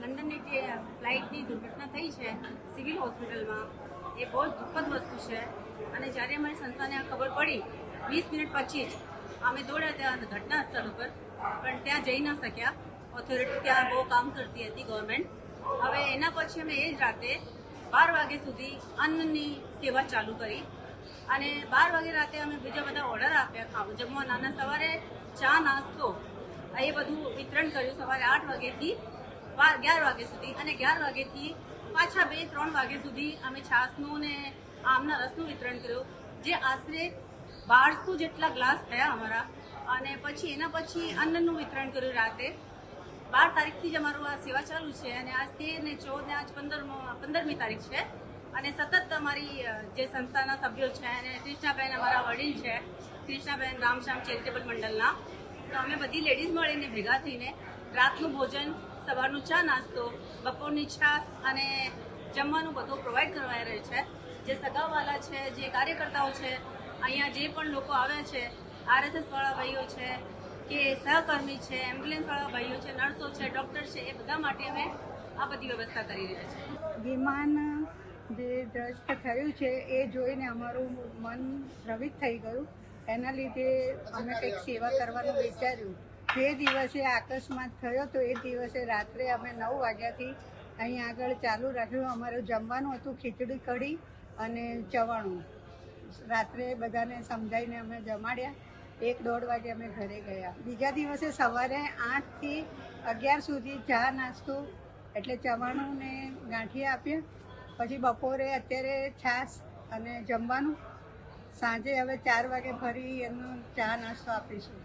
લંડનની જે ફ્લાઇટની દુર્ઘટના થઈ છે, સિવિલ હોસ્પિટલમાં, એ બહુ જ દુઃખદ વસ્તુ છે. અને જ્યારે અમારી સંસ્થાને આ ખબર પડી, વીસ મિનિટ પછી જ અમે દોડ્યા ત્યાં ઘટના સ્થળ ઉપર, પણ ત્યાં જઈ ન શક્યા. ઓથોરિટી ત્યાં બહુ કામ કરતી હતી ગવર્મેન્ટ હવે એના પછી અમે એ જ રાતે બાર વાગ્યા સુધી અન્નની સેવા ચાલુ કરી. અને બાર વાગે રાતે અમે બીજા બધા ઓર્ડર આપ્યા ખાવા. જમવાના અને સવારે ચા નાસ્તો એ બધું વિતરણ કર્યું. સવારે આઠ વાગ્યાથી અગિયાર વાગ્યા સુધી અને અગિયાર વાગ્યાથી પાછા બે ત્રણ વાગ્યા સુધી અમે છાસનું ને આમના રસનું વિતરણ કર્યું, જે આશરે બારસો જેટલા ગ્લાસ થયા અમારા. અને પછી એના પછી અન્નનું વિતરણ કર્યું રાતે. બાર તારીખથી જ અમારું આ સેવા ચાલુ છે અને આજ તેર ને ચૌદ ને આજ પંદરમો પંદરમી તારીખ છે. અને સતત અમારી જે સંસ્થાના સભ્યો છે અને કૃષ્ણાબેન અમારા વડીલ છે કૃષ્ણાબેન રામશ્યામ ચેરિટેબલ મંડળના, તો અમે બધી લેડીઝ મળીને ભેગા થઈને રાતનું ભોજન સવારનું ચા નાસ્તો, બપોરની છાશ અને જમવાનું બધું પ્રોવાઈડ કરવાઈ રહ્યું છે. જે સગાવાલા છે, જે કાર્યકર્તાઓ છે, અહીંયા જે પણ લોકો આવે છે આરએસએસવાળા ભાઈઓ છે, કે સહકર્મી છે એમ્બ્યુલન્સ વાળા ભાઈઓ છે નર્સો છે ડૉક્ટર છે, એ બધા માટે અમે આ બધી વ્યવસ્થા કરી રહ્યા છીએ. વિમાન જે દ્રષ્ટ થયું છે, એ જોઈને અમારું મન દ્રવિત થઈ ગયું. એના લીધે અમે કંઈક સેવા કરવાનું વિચાર્યું. જે દિવસે અકસ્માત થયો તો એ દિવસે રાત્રે અમે નવ વાગ્યાથી અહીં આગળ ચાલુ રાખ્યું. અમારું જમવાનું હતું ખીચડી, કઢી અને ચવાણું. રાત્રે બધાને સમજાવીને અમે જમાડ્યા. એક દોઢ વાગે અમે ઘરે ગયા. બીજા દિવસે સવારે આઠથી અગિયાર સુધી ચા નાસ્તો એટલે ચવાણું ને ગાંઠિયા આપ્યા. પછી બપોરે અત્યારે છાશ અને જમવાનું. સાંજે હવે ચાર વાગે ફરી એનો ચા નાસ્તો આપીશું.